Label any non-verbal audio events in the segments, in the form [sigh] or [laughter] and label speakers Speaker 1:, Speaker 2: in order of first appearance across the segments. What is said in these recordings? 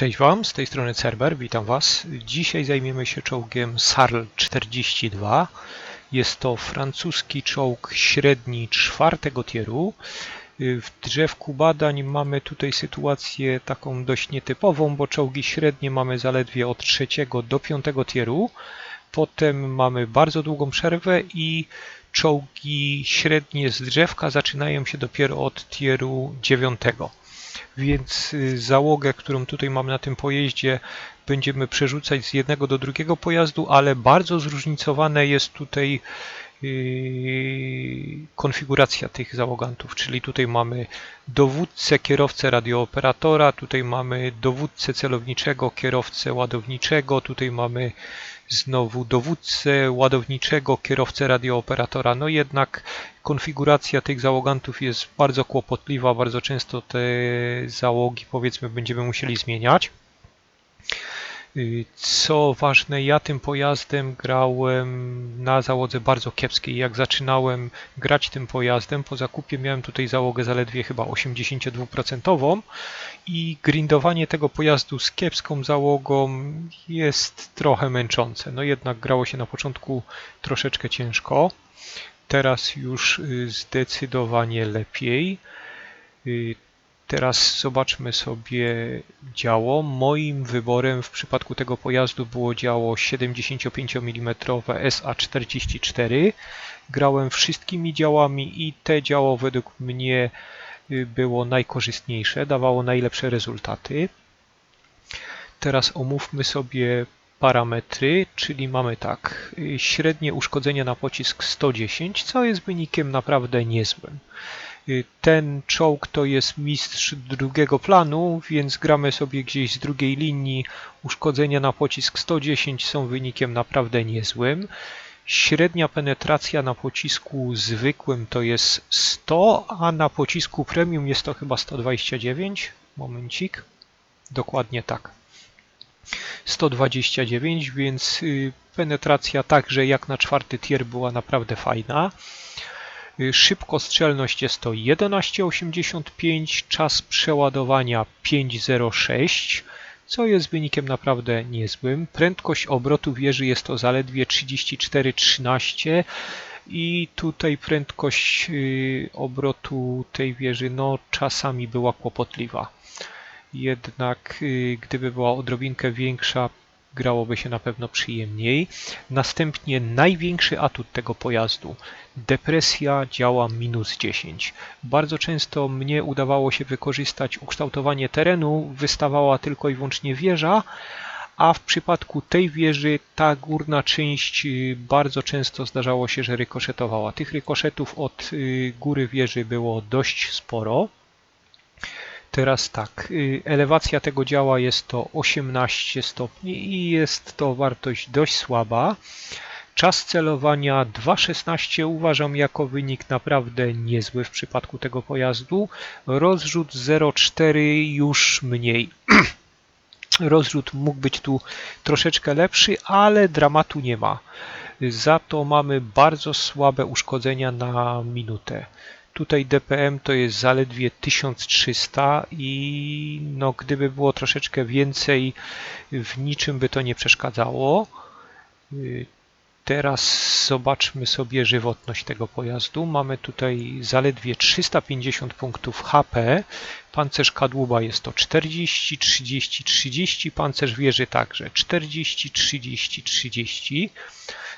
Speaker 1: Cześć Wam, z tej strony Cerber, witam Was. Dzisiaj zajmiemy się czołgiem Sarl 42. Jest to francuski czołg średni czwartego tieru. W drzewku badań mamy tutaj sytuację taką dość nietypową, bo czołgi średnie mamy zaledwie od trzeciego do piątego tieru. Potem mamy bardzo długą przerwę i czołgi średnie z drzewka zaczynają się dopiero od tieru dziewiątego więc y, załogę, którą tutaj mamy na tym pojeździe, będziemy przerzucać z jednego do drugiego pojazdu, ale bardzo zróżnicowane jest tutaj y, konfiguracja tych załogantów, czyli tutaj mamy dowódcę, kierowcę radiooperatora, tutaj mamy dowódcę celowniczego, kierowcę ładowniczego, tutaj mamy znowu dowódcę ładowniczego, kierowcę radiooperatora. No jednak konfiguracja tych załogantów jest bardzo kłopotliwa, bardzo często te załogi powiedzmy będziemy musieli zmieniać. Y, co ważne, ja tym pojazdem grałem na załodze bardzo kiepskiej. Jak zaczynałem grać tym pojazdem, po zakupie miałem tutaj załogę zaledwie chyba 82% i grindowanie tego pojazdu z kiepską załogą jest trochę męczące. No jednak grało się na początku troszeczkę ciężko. Teraz już y, zdecydowanie lepiej. Teraz zobaczmy sobie działo. Moim wyborem w przypadku tego pojazdu było działo 75 mm SA44. Grałem wszystkimi działami i te działo według mnie y, było najkorzystniejsze, dawało najlepsze rezultaty. Teraz omówmy sobie parametry, czyli mamy tak, y, średnie uszkodzenie na pocisk 110, co jest wynikiem naprawdę niezłym. Y, ten czołg to jest mistrz drugiego planu, więc gramy sobie gdzieś z drugiej linii. Uszkodzenia na pocisk 110 są wynikiem naprawdę niezłym. Średnia penetracja na pocisku zwykłym to jest 100, a na pocisku premium jest to chyba 129. Momencik. Dokładnie tak. 129, więc y, penetracja także jak na czwarty tier była naprawdę fajna. Szybkostrzelność jest to 11,85, czas przeładowania 5,06, co jest wynikiem naprawdę niezłym. Prędkość obrotu wieży jest to zaledwie 34,13 i tutaj prędkość y, obrotu tej wieży no, czasami była kłopotliwa. Jednak y, gdyby była odrobinkę większa, grałoby się na pewno przyjemniej. Następnie największy atut tego pojazdu. Depresja działa minus 10. Bardzo często mnie udawało się wykorzystać ukształtowanie terenu, wystawała tylko i wyłącznie wieża, a w przypadku tej wieży ta górna część y, bardzo często zdarzało się, że rykoszetowała. Tych rykoszetów od y, góry wieży było dość sporo. Teraz tak, y, elewacja tego działa jest to 18 stopni i jest to wartość dość słaba. Czas celowania 2.16 uważam jako wynik naprawdę niezły w przypadku tego pojazdu. Rozrzut 0.4 już mniej. [clears throat] Rozrzut mógł być tu troszeczkę lepszy, ale dramatu nie ma. Za to mamy bardzo słabe uszkodzenia na minutę. Tutaj DPM to jest zaledwie 1300 i no, gdyby było troszeczkę więcej, w niczym by to nie przeszkadzało. Teraz zobaczmy sobie żywotność tego pojazdu. Mamy tutaj zaledwie 350 punktów HP. Pancerz kadłuba jest to 40, 30, 30. Pancerz wieży także 40, 30, 30.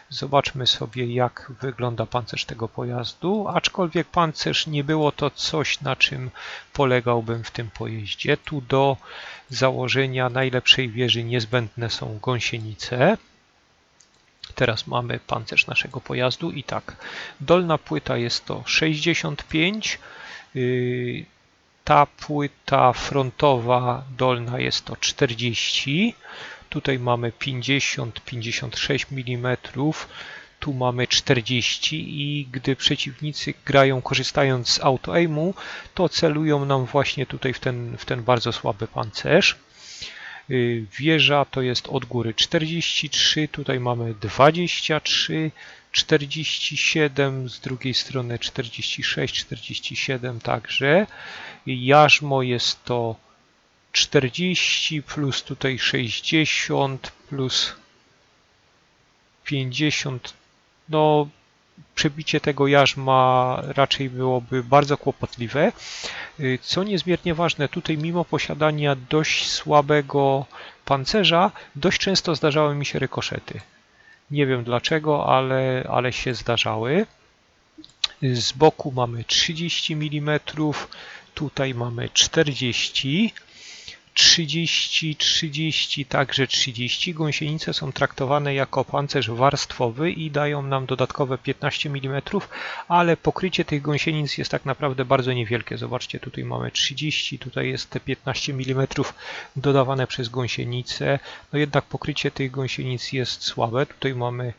Speaker 1: Zobaczmy sobie, jak wygląda pancerz tego pojazdu. Aczkolwiek pancerz nie było to coś, na czym polegałbym w tym pojeździe. Tu do założenia najlepszej wieży niezbędne są gąsienice. Teraz mamy pancerz naszego pojazdu i tak, dolna płyta jest to 65, yy, ta płyta frontowa dolna jest to 40, tutaj mamy 50-56 mm, tu mamy 40 i gdy przeciwnicy grają korzystając z auto-aimu, to celują nam właśnie tutaj w ten, w ten bardzo słaby pancerz. Y, wieża to jest od góry 43, tutaj mamy 23, 47, z drugiej strony 46, 47 także. Jarzmo jest to 40 plus tutaj 60 plus 50. No, przebicie tego jarzma raczej byłoby bardzo kłopotliwe. Y, co niezmiernie ważne, tutaj mimo posiadania dość słabego pancerza, dość często zdarzały mi się rykoszety. Nie wiem dlaczego, ale, ale się zdarzały. Z boku mamy 30 mm, tutaj mamy 40 30, 30, także 30. Gąsienice są traktowane jako pancerz warstwowy i dają nam dodatkowe 15 mm, ale pokrycie tych gąsienic jest tak naprawdę bardzo niewielkie. Zobaczcie, tutaj mamy 30, tutaj jest te 15 mm dodawane przez gąsienice. No jednak pokrycie tych gąsienic jest słabe. Tutaj mamy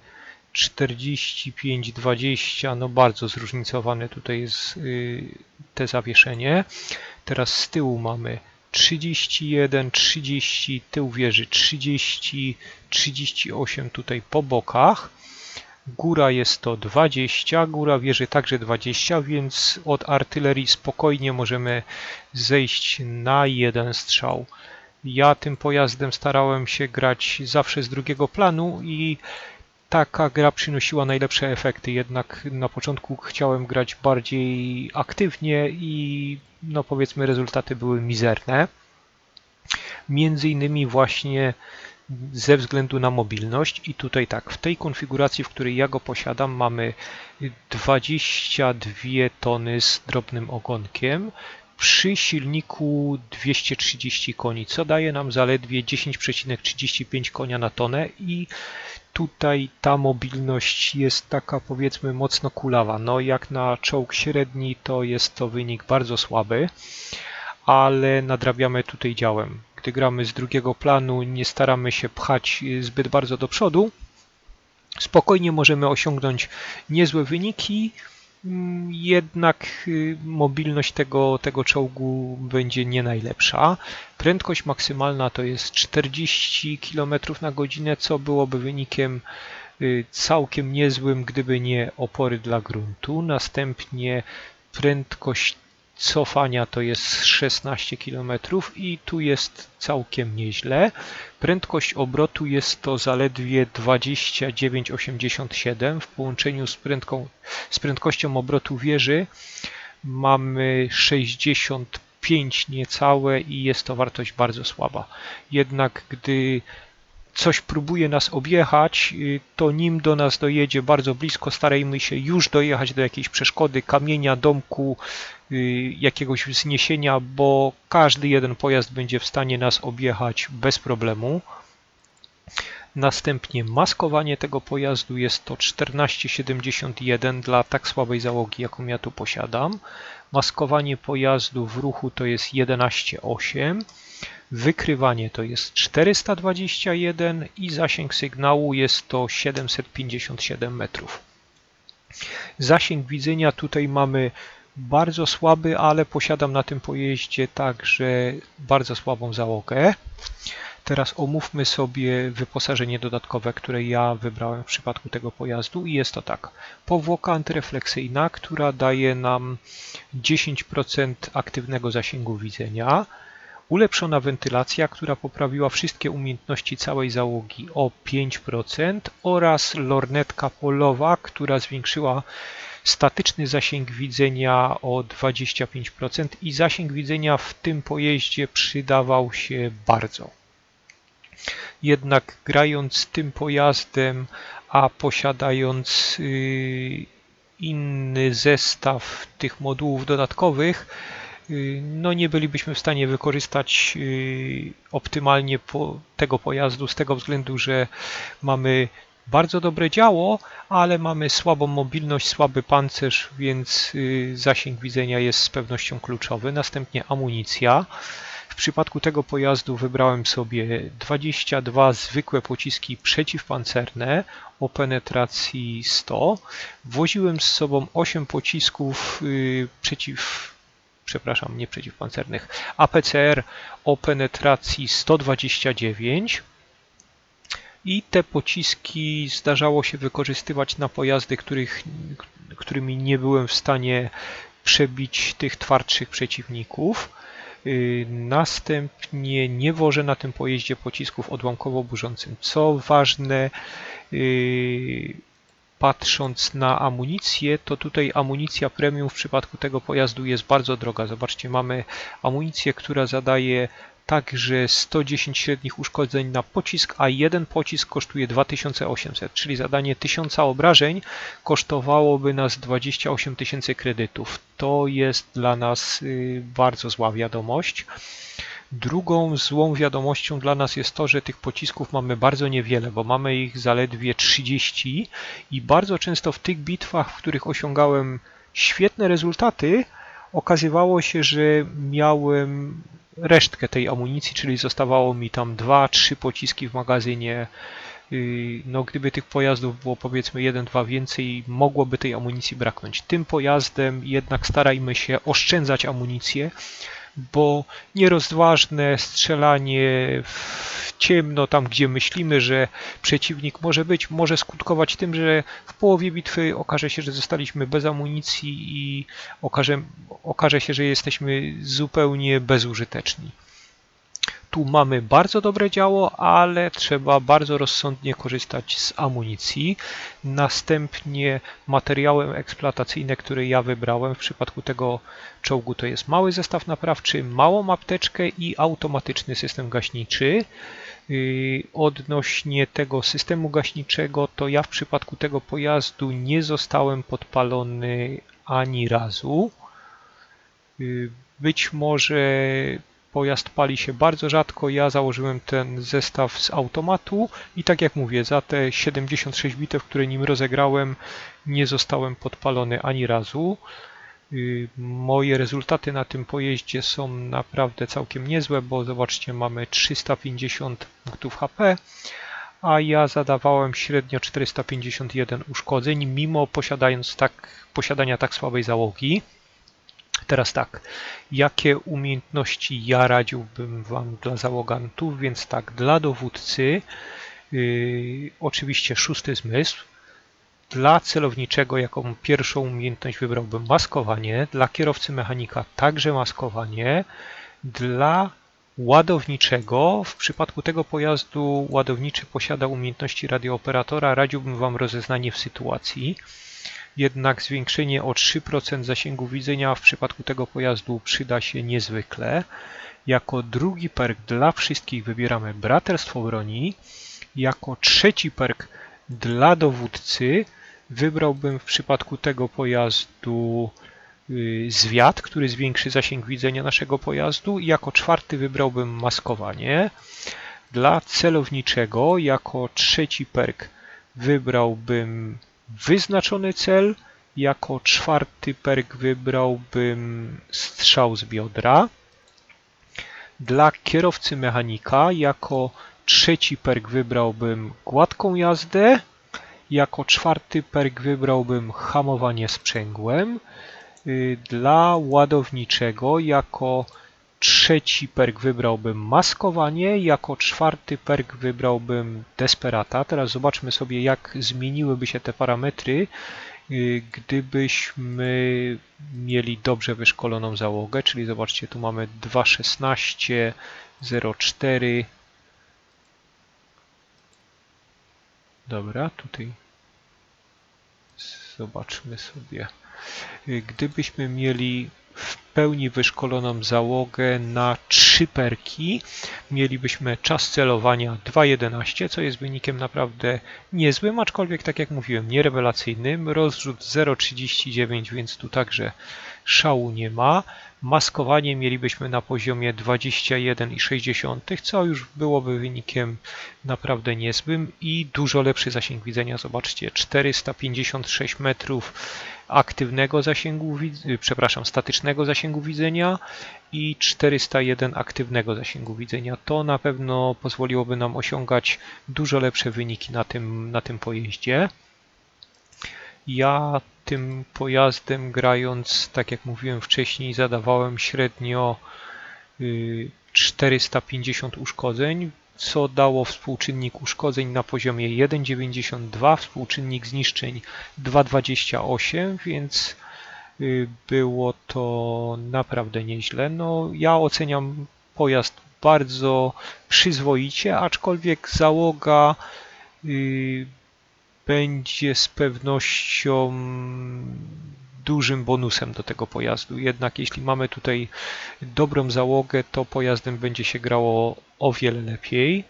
Speaker 1: 45, 20, no bardzo zróżnicowane tutaj jest yy, te zawieszenie. Teraz z tyłu mamy 31, 30, tył wieży 30, 38 tutaj po bokach. Góra jest to 20, góra wieży także 20, więc od artylerii spokojnie możemy zejść na jeden strzał. Ja tym pojazdem starałem się grać zawsze z drugiego planu i taka gra przynosiła najlepsze efekty, jednak na początku chciałem grać bardziej aktywnie i no powiedzmy rezultaty były mizerne. Między innymi właśnie ze względu na mobilność i tutaj tak, w tej konfiguracji, w której ja go posiadam mamy 22 tony z drobnym ogonkiem przy silniku 230 koni, co daje nam zaledwie 10,35 konia na tonę i tutaj ta mobilność jest taka powiedzmy mocno kulawa. No jak na czołg średni to jest to wynik bardzo słaby, ale nadrabiamy tutaj działem. Gdy gramy z drugiego planu, nie staramy się pchać zbyt bardzo do przodu. Spokojnie możemy osiągnąć niezłe wyniki, jednak y, mobilność tego, tego czołgu będzie nie najlepsza. Prędkość maksymalna to jest 40 km na godzinę, co byłoby wynikiem y, całkiem niezłym, gdyby nie opory dla gruntu. Następnie prędkość cofania to jest 16 km i tu jest całkiem nieźle. Prędkość obrotu jest to zaledwie 29,87 w połączeniu z, prędką, z prędkością obrotu wieży mamy 65 niecałe i jest to wartość bardzo słaba. Jednak gdy coś próbuje nas objechać, y, to nim do nas dojedzie bardzo blisko, starajmy się już dojechać do jakiejś przeszkody, kamienia, domku, y, jakiegoś wzniesienia, bo każdy jeden pojazd będzie w stanie nas objechać bez problemu. Następnie maskowanie tego pojazdu jest to 1471 dla tak słabej załogi, jaką ja tu posiadam. Maskowanie pojazdu w ruchu to jest 11,8. Wykrywanie to jest 421 i zasięg sygnału jest to 757 metrów. Zasięg widzenia tutaj mamy bardzo słaby, ale posiadam na tym pojeździe także bardzo słabą załogę. Teraz omówmy sobie wyposażenie dodatkowe, które ja wybrałem w przypadku tego pojazdu i jest to tak. Powłoka antyrefleksyjna, która daje nam 10% aktywnego zasięgu widzenia, ulepszona wentylacja, która poprawiła wszystkie umiejętności całej załogi o 5% oraz lornetka polowa, która zwiększyła statyczny zasięg widzenia o 25% i zasięg widzenia w tym pojeździe przydawał się bardzo. Jednak grając tym pojazdem, a posiadając y, inny zestaw tych modułów dodatkowych, no nie bylibyśmy w stanie wykorzystać y, optymalnie tego pojazdu z tego względu, że mamy bardzo dobre działo, ale mamy słabą mobilność, słaby pancerz, więc zasięg widzenia jest z pewnością kluczowy. Następnie amunicja. W przypadku tego pojazdu wybrałem sobie 22 zwykłe pociski przeciwpancerne o penetracji 100. Woziłem z sobą 8 pocisków przeciw przepraszam, nie przeciwpancernych, APCR o penetracji 129 i te pociski zdarzało się wykorzystywać na pojazdy, których, którymi nie byłem w stanie przebić tych twardszych przeciwników. Y, następnie nie wożę na tym pojeździe pocisków odłamkowo-burzącym. Co ważne, y, patrząc na amunicję, to tutaj amunicja premium w przypadku tego pojazdu jest bardzo droga. Zobaczcie, mamy amunicję, która zadaje także 110 średnich uszkodzeń na pocisk, a jeden pocisk kosztuje 2800, czyli zadanie 1000 obrażeń kosztowałoby nas 28 tysięcy kredytów. To jest dla nas y, bardzo zła wiadomość. Drugą złą wiadomością dla nas jest to, że tych pocisków mamy bardzo niewiele, bo mamy ich zaledwie 30 i bardzo często w tych bitwach, w których osiągałem świetne rezultaty, okazywało się, że miałem resztkę tej amunicji, czyli zostawało mi tam 2-3 pociski w magazynie. Y, no, gdyby tych pojazdów było powiedzmy 1-2 więcej, mogłoby tej amunicji braknąć. Tym pojazdem jednak starajmy się oszczędzać amunicję, bo nierozważne strzelanie w ciemno, tam gdzie myślimy, że przeciwnik może być, może skutkować tym, że w połowie bitwy okaże się, że zostaliśmy bez amunicji i okaże, okaże się, że jesteśmy zupełnie bezużyteczni. Tu mamy bardzo dobre działo, ale trzeba bardzo rozsądnie korzystać z amunicji. Następnie materiałem eksploatacyjne, które ja wybrałem w przypadku tego czołgu to jest mały zestaw naprawczy, małą apteczkę i automatyczny system gaśniczy. Yy, odnośnie tego systemu gaśniczego, to ja w przypadku tego pojazdu nie zostałem podpalony ani razu. Yy, być może Pojazd pali się bardzo rzadko. Ja założyłem ten zestaw z automatu i tak jak mówię, za te 76 bitew, które nim rozegrałem, nie zostałem podpalony ani razu. Y, moje rezultaty na tym pojeździe są naprawdę całkiem niezłe, bo zobaczcie, mamy 350 punktów HP, a ja zadawałem średnio 451 uszkodzeń, mimo tak, posiadania tak słabej załogi. Teraz tak, jakie umiejętności ja radziłbym Wam dla załogantów? Więc tak, dla dowódcy yy, oczywiście szósty zmysł. Dla celowniczego jaką pierwszą umiejętność wybrałbym maskowanie. Dla kierowcy mechanika także maskowanie. Dla ładowniczego, w przypadku tego pojazdu ładowniczy posiada umiejętności radiooperatora, radziłbym Wam rozeznanie w sytuacji jednak zwiększenie o 3% zasięgu widzenia w przypadku tego pojazdu przyda się niezwykle. Jako drugi perk dla wszystkich wybieramy Braterstwo Broni. Jako trzeci perk dla dowódcy wybrałbym w przypadku tego pojazdu y, zwiat, który zwiększy zasięg widzenia naszego pojazdu i jako czwarty wybrałbym maskowanie. Dla celowniczego jako trzeci perk wybrałbym wyznaczony cel. Jako czwarty perk wybrałbym strzał z biodra. Dla kierowcy mechanika jako trzeci perk wybrałbym gładką jazdę. Jako czwarty perk wybrałbym hamowanie sprzęgłem. Y, dla ładowniczego jako trzeci perk wybrałbym maskowanie, jako czwarty perk wybrałbym desperata. Teraz zobaczmy sobie, jak zmieniłyby się te parametry, y, gdybyśmy mieli dobrze wyszkoloną załogę, czyli zobaczcie, tu mamy 2.16, 0.4. Dobra, tutaj zobaczmy sobie. Y, gdybyśmy mieli w pełni wyszkoloną załogę na trzy perki. Mielibyśmy czas celowania 2.11, co jest wynikiem naprawdę niezłym, aczkolwiek tak jak mówiłem, nierewelacyjnym. Rozrzut 0.39, więc tu także szału nie ma. Maskowanie mielibyśmy na poziomie 21,6, co już byłoby wynikiem naprawdę niezłym i dużo lepszy zasięg widzenia. Zobaczcie, 456 metrów aktywnego zasięgu, przepraszam, statycznego zasięgu widzenia i 401 aktywnego zasięgu widzenia. To na pewno pozwoliłoby nam osiągać dużo lepsze wyniki na tym, na tym pojeździe. Ja tym pojazdem grając, tak jak mówiłem wcześniej, zadawałem średnio 450 y, uszkodzeń, co dało współczynnik uszkodzeń na poziomie 1,92, współczynnik zniszczeń 2,28, więc y, było to naprawdę nieźle. No, ja oceniam pojazd bardzo przyzwoicie, aczkolwiek załoga y, będzie z pewnością dużym bonusem do tego pojazdu. Jednak jeśli mamy tutaj dobrą załogę, to pojazdem będzie się grało o wiele lepiej.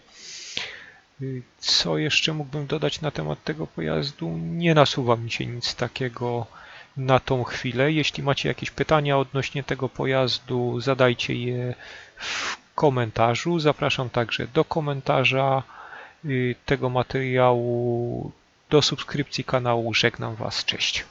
Speaker 1: Co jeszcze mógłbym dodać na temat tego pojazdu? Nie nasuwa mi się nic takiego na tą chwilę. Jeśli macie jakieś pytania odnośnie tego pojazdu, zadajcie je w komentarzu. Zapraszam także do komentarza y, tego materiału, do subskrypcji kanału. Żegnam Was, cześć.